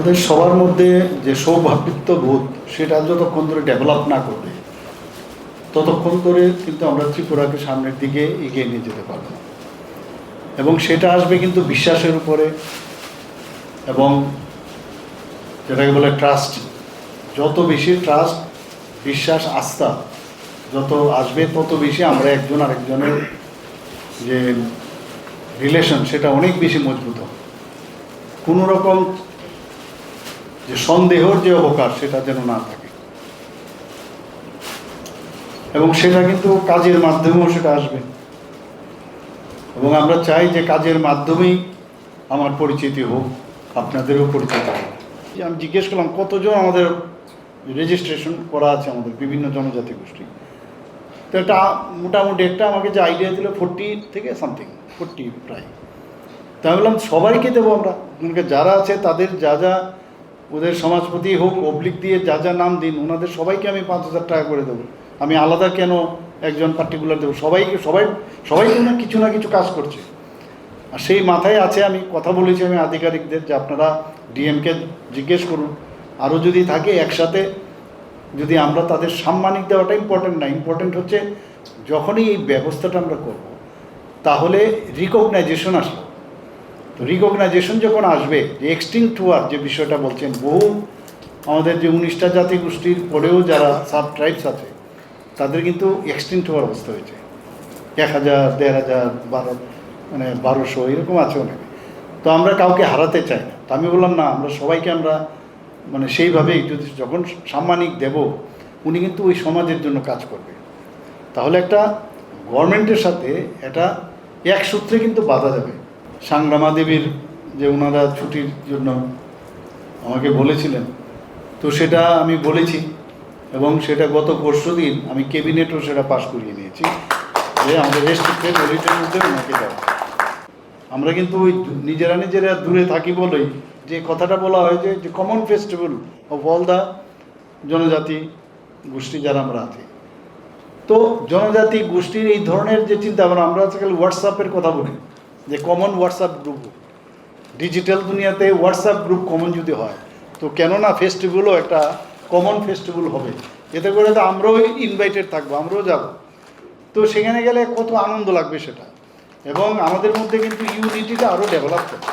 আমাদের সবার মধ্যে যে সৌভাতৃত্ব বোধ সেটা যতক্ষণ ধরে ডেভেলপ না করবে, ততক্ষণ ধরে কিন্তু আমরা ত্রিপুরাকে সামনের দিকে এগিয়ে নিয়ে যেতে পারব। এবং সেটা আসবে কিন্তু বিশ্বাসের উপরে এবং যেটাকে বলে ট্রাস্ট যত বেশি ট্রাস্ট বিশ্বাস, আস্থা যত আসবে, তত বেশি আমরা একজন আরেকজনের যে রিলেশন সেটা অনেক বেশি মজবুত কোনো রকম যে সন্দেহর যে অবকাশ, সেটা যেন না থাকে। এবং সেটা কিন্তু কাজের মাধ্যমেও সেটা আসবে। এবং আমরা চাই যে কাজের মাধ্যমেই আমার পরিচিতি হোক, আপনাদেরও পরিচিত হোক। আমি জিজ্ঞেস করলাম, কতজন আমাদের রেজিস্ট্রেশন করা আছে আমাদের বিভিন্ন জনজাতি গোষ্ঠী? তো এটা মোটামুটি একটা আমাকে যে আইডিয়া দিল ফোরটি থেকে সামথিং ফোরটি প্রায়। তা বললাম, সবাইকে দেবো আমরা। যারা আছে তাদের যা যা ওদের সমাজপতি হোক অবলিক দিয়ে যা যা নাম দিন, ওনাদের সবাইকে আমি পাঁচ হাজার টাকা করে দেবো। আমি আলাদা কেন একজন পার্টিকুলার দেবো? সবাইকে, সবাই সবাই না কিছু না কিছু কাজ করছে। আর সেই মাথায় আছে, আমি কথা বলেছি আমি আধিকারিকদের, যে আপনারা ডিএমকে জিজ্ঞেস করুন। আরও যদি থাকে একসাথে, যদি আমরা তাদের সাম্মানিক দেওয়াটা ইম্পর্টেন্ট না ইম্পর্টেন্ট হচ্ছে যখনই এই ব্যবস্থাটা আমরা করব, তাহলে রিকগনাইজেশন আসলো তো রিকগনাইজেশন যখন আসবে, যে এক্সটিং টুয়ার যে বিষয়টা বলছেন, বহু আমাদের যে উনিশটা জাতি গোষ্ঠীর পরেও যারা সাব ট্রাইবস আছে, তাদের কিন্তু এক্সটিং টুয়ার অবস্থা হয়েছে। এক হাজার, দেড় হাজার, বারো মানে বারোশো, এরকম আছে অনেকে। তো আমরা কাউকে হারাতে চাই না। তো আমি বললাম, না, আমরা সবাইকে আমরা মানে সেইভাবেই যদি যখন সাম্মানিক দেব, উনি কিন্তু ওই সমাজের জন্য কাজ করবে। তাহলে একটা গভর্নমেন্টের সাথে এটা এক সূত্রে কিন্তু বাধা যাবে। সাংগ্রামা দেবীর যে ওনারা ছুটির জন্য আমাকে বলেছিলেন, তো সেটা আমি বলেছি এবং সেটা গত পরশু দিন আমি ক্যাবিনেটও সেটা পাশ করিয়ে নিয়েছি যে আমাদের রেস্ট্রিক্টেড হলিডের মধ্যে ওনাকে দেওয়া আমরা কিন্তু ওই নিজেরা নিজেরা দূরে থাকি বলেই যে কথাটা বলা হয় যে common festival of all the জনজাতি গোষ্ঠী যারা আমরা আছি। তো জনজাতি গোষ্ঠীর এই ধরনের যে চিন্তা ভাবনা আমরা আজকাল হোয়াটসঅ্যাপের কথা বলি। যে কমন হোয়াটসঅ্যাপ গ্রুপ ডিজিটাল দুনিয়াতে হোয়াটসঅ্যাপ গ্রুপ কমন যদি হয়, তো কেননা ফেস্টিভ্যালও একটা কমন ফেস্টিভ্যাল হবে। এতে করে তো আমরাও ইনভাইটেড থাকব, আমরাও যাব। তো সেখানে গেলে কত আনন্দ লাগবে সেটা। এবং আমাদের মধ্যে কিন্তু ইউনিটিটা আরও ডেভেলপ করবে